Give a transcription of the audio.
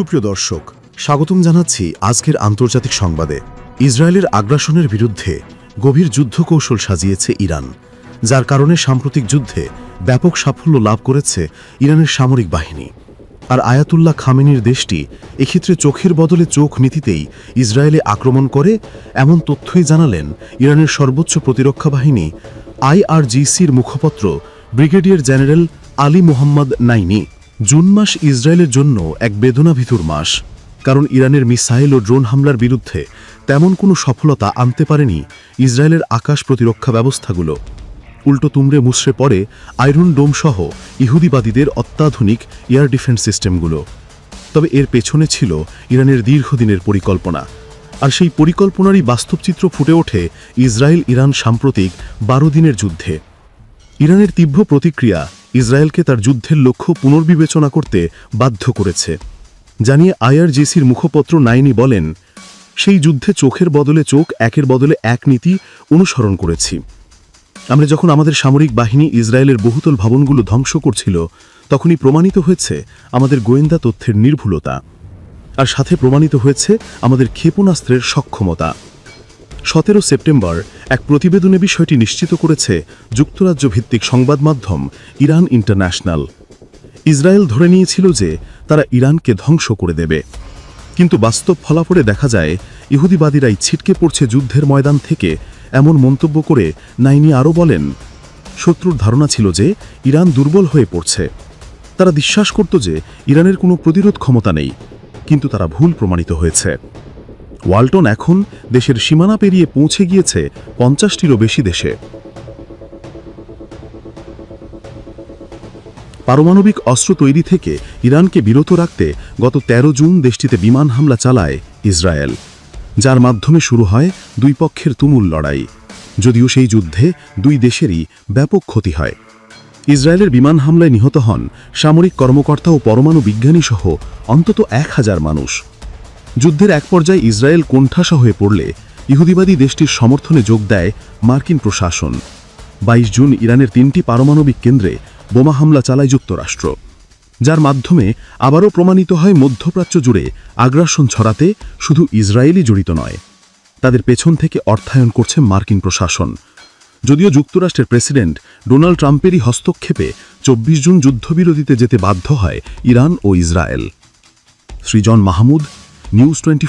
সুপ্রিয় দর্শক, স্বাগতম জানাচ্ছি আজকের আন্তর্জাতিক সংবাদে। ইসরায়েলের আগ্রাসনের বিরুদ্ধে গভীর যুদ্ধ কৌশল সাজিয়েছে ইরান, যার কারণে সাম্প্রতিক যুদ্ধে ব্যাপক সাফল্য লাভ করেছে ইরানের সামরিক বাহিনী। আর আয়াতুল্লাহ খামেনির দেশটি এক্ষেত্রে চোখের বদলে চোখ নীতিতেই ইসরায়েলে আক্রমণ করে, এমন তথ্যই জানালেন ইরানের সর্বোচ্চ প্রতিরক্ষা বাহিনী আইআরজিসির মুখপত্র brigadier general Ali Mohammad Naini. June মাস ইসরায়েলের জন্য এক বেদনাভিতুর মাস। কারণ ইরানের মিসাইল ও ড্রোন হামলার বিরুদ্ধে তেমন কোনো সফলতা আনতে পারেনি ইসরায়েলের আকাশ প্রতিরক্ষা ব্যবস্থাগুলো। উল্টো তুমড়ে মুসড়ে পড়ে আয়রন ডোম সহ ইহুদিবাদীদের অত্যাধুনিক এয়ার ডিফেন্স সিস্টেমগুলো। তবে এর পেছনে ছিল ইরানের দীর্ঘদিনের পরিকল্পনা। আর সেই পরিকল্পনারই বাস্তবচিত্র ফুটে ওঠে ইসরায়েল ইরান সাম্প্রতিক বারো দিনের যুদ্ধে। ইরানের তীব্র প্রতিক্রিয়া ইসরায়েলকে তার যুদ্ধের লক্ষ্য পুনর্বিবেচনা করতে বাধ্য করেছে। জানিয়ে আইআরজিসির মুখপত্র নাইনি বলেন, সেই যুদ্ধে চোখের বদলে চোখ, একের বদলে এক নীতি অনুসরণ করেছি। আমরা যখন আমাদের সামরিক বাহিনী ইসরায়েলের বহুতল ভবনগুলো ধ্বংস করছিল, তখনই প্রমাণিত হয়েছে আমাদের গোয়েন্দা তথ্যের নির্ভুলতা। আর সাথে প্রমাণিত হয়েছে আমাদের ক্ষেপণাস্ত্রের সক্ষমতা। সতেরো সেপ্টেম্বর এক প্রতিবেদনে বিষয়টি নিশ্চিত করেছে যুক্তরাজ্য ভিত্তিক সংবাদ মাধ্যম ইরান ইন্টারন্যাশনাল। ইসরায়েল ধরে নিয়েছিল যে তারা ইরানকে ধ্বংস করে দেবে। কিন্তু বাস্তব ফলাফলে দেখা যায়, ইহুদিবাদীরাই ছিটকে পড়ছে যুদ্ধের ময়দান থেকে এমন মন্তব্য করে নাইনি আরও বলেন, শত্রুর ধারণা ছিল যে ইরান দুর্বল হয়ে পড়ছে। তারা বিশ্বাস করত যে ইরানের কোনো প্রতিরোধ ক্ষমতা নেই, কিন্তু তারা ভুল প্রমাণিত হয়েছে। ওয়ালটন এখন দেশের সীমানা পেরিয়ে পৌঁছে গিয়েছে পঞ্চাশটিরও বেশি দেশে। পারমাণবিক অস্ত্র তৈরি থেকে ইরানকে বিরত রাখতে গত ১৩ জুন দেশটিতে বিমান হামলা চালায় ইসরায়েল, যার মাধ্যমে শুরু হয় দুই পক্ষের তুমুল লড়াই। যদিও সেই যুদ্ধে দুই দেশেরই ব্যাপক ক্ষতি হয়। ইসরায়েলের বিমান হামলায় নিহত হন সামরিক কর্মকর্তা ও পরমাণু বিজ্ঞানী সহ অন্তত এক হাজার মানুষ। যুদ্ধের এক পর্যায়ে ইসরায়েল কোণঠাসা হয়ে পড়লে ইহুদিবাদী দেশটির সমর্থনে যোগ দেয় মার্কিন প্রশাসন। বাইশ জুন ইরানের তিনটি পারমাণবিক কেন্দ্রে বোমা হামলা চালায় যুক্তরাষ্ট্র, যার মাধ্যমে আবারও প্রমাণিত হয় মধ্যপ্রাচ্য জুড়ে আগ্রাসন ছড়াতে শুধু ইসরায়েলই জড়িত নয়। তাদের পেছন থেকে অর্থায়ন করছে মার্কিন প্রশাসন। যদিও যুক্তরাষ্ট্রের প্রেসিডেন্ট ডোনাল্ড ট্রাম্পেরই হস্তক্ষেপে চব্বিশ জুন যুদ্ধবিরতিতে যেতে বাধ্য হয় ইরান ও Israel. Srijan Mahmud news twenty